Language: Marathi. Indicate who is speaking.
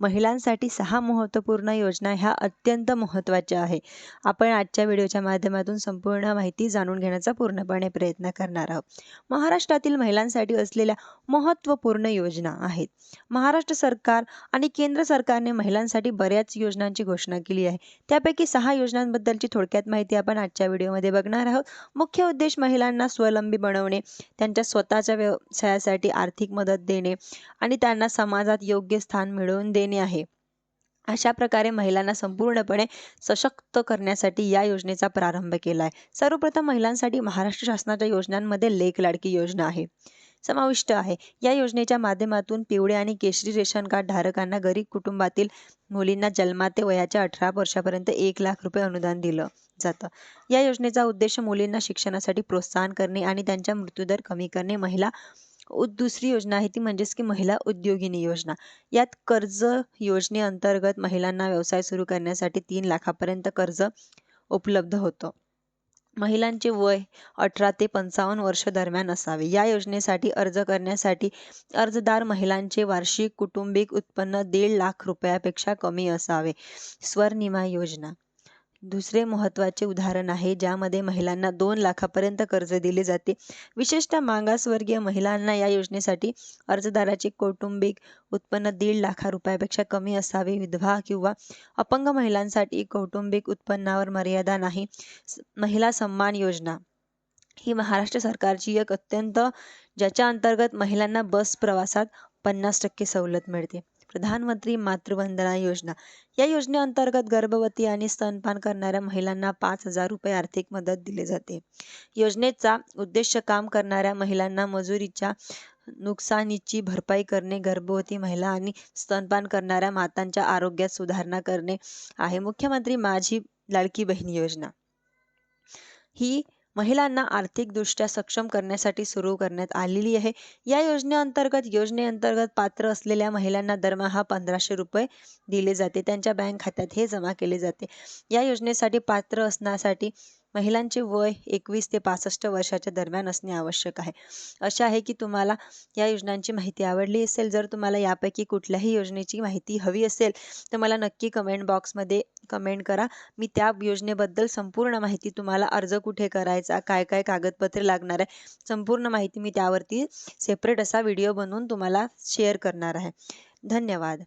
Speaker 1: महिलांसाठी सहा महत्त्वपूर्ण योजना ह्या अत्यंत महत्त्वाच्या आहे आपण आजच्या व्हिडिओच्या माध्यमातून संपूर्ण माहिती जाणून घेण्याचा पूर्णपणे प्रयत्न करणार आहोत. महाराष्ट्रातील महिलांसाठी असलेल्या महत्त्वपूर्ण योजना आहेत. महाराष्ट्र सरकार आणि केंद्र सरकारने महिलांसाठी बऱ्याच योजनांची घोषणा केली आहे. त्यापैकी सहा योजनांबद्दलची थोडक्यात माहिती आपण आजच्या व्हिडिओमध्ये बघणार आहोत. मुख्य उद्देश महिलांना स्वलंबी बनवणे त्यांच्या स्वतःच्या व्यवसायासाठी आर्थिक मदत देणे आणि त्यांना समाजात योग्य स्थान मिळवून देणे आहे. अशा प्रकारे महिलांना संपूर्णपणे सशक्त करण्यासाठी या योजनेचा प्रारंभ केला आहे सर्वप्रथम महिलांसाठी महाराष्ट्र शासनाच्या योजनांमध्ये लेख लाडकी योजना आहे. समाविष्ट आहे. या योजनेच्या माध्यमातून पिवळे आणि केशरी रेशन कार्ड धारकांना गरीब कुटुंबातील मुलींना जन्माते वयाच्या अठरा वर्षापर्यंत एक लाख रुपये अनुदान दिलं जातं. या योजनेचा उद्देश मुलींना शिक्षणासाठी प्रोत्साहन करणे आणि त्यांचा मृत्यूदर कमी करणे. महिला दुसरी योजना आहे ती म्हणजेच की महिला उद्योगिनी योजना. यात कर्ज योजनेअंतर्गत महिलांना व्यवसाय सुरू करण्यासाठी तीन लाखापर्यंत कर्ज उपलब्ध होतं. महिलांचे वय अठरा ते पंचावन्न वर्ष दरम्यान असावे. या योजनेसाठी अर्ज करण्यासाठी अर्जदार महिलांचे वार्षिक कुटुंबिक उत्पन्न दीड लाख रुपयापेक्षा कमी असावे. स्वर्णिमा योजना. दुसरे महत्त्वाचे उदाहरण आहे ज्यामध्ये महिलांना दोन लाखापर्यंत कर्ज दिले जाते. विशेषतः मागासवर्गीय महिलांना या योजनेसाठी अर्जदाराचे कौटुंबिक उत्पन्न दीड लाखा रुपयापेक्षा कमी असावे. विधवा किंवा अपंग महिलांसाठी कौटुंबिक उत्पन्नावर मर्यादा नाही. महिला सन्मान योजना. ही महाराष्ट्र सरकारची एक अत्यंत ज्याच्या अंतर्गत महिलांना बस प्रवासात पन्नास टक्के सवलत मिळते. प्रधानमंत्री मातृवंदना योजना. या योजनेअंतर्गत गर्भवती आणि स्तनपान करणाऱ्या महिलांना पाच हजार रुपये आर्थिक मदत दिली जाते. योजनेचा उद्देश काम करणाऱ्या महिलांना मजुरीच्या नुकसानीची भरपाई करणे गर्भवती महिला आणि स्तनपान करणाऱ्या मातांच्या आरोग्यात सुधारणा करणे आहे. मुख्यमंत्री माझी लाडकी बहीण योजना. ही महिलांना आर्थिकदृष्ट्या सक्षम करण्यासाठी सुरू करण्यात आलेली आहे. या योजनेअंतर्गत योजनेअंतर्गत पात्र असलेल्या महिलांना दरमहा पंधराशे रुपये दिले जाते. त्यांच्या बँक खात्यात हे जमा केले जाते. या योजनेसाठी पात्र असण्यासाठी महिलांचे वय एकवीस ते पासष्ट वर्षाच्या दरम्यान असणे आवश्यक आहे. अशा आहे की तुम्हाला या योजनांची माहिती आवडली असेल जर तुम्हाला यापैकी कुठल्याही योजनेची माहिती हवी असेल तर मला नक्की कमेंट बॉक्समध्ये कमेंट करा. मी त्या योजनेबद्दल संपूर्ण माहिती तुम्हाला अर्ज कुठे करायचा काय काय कागदपत्रे लागणार आहे संपूर्ण माहिती मी त्यावरती सेपरेट असा व्हिडिओ बनवून तुम्हाला शेअर करणार आहे. धन्यवाद.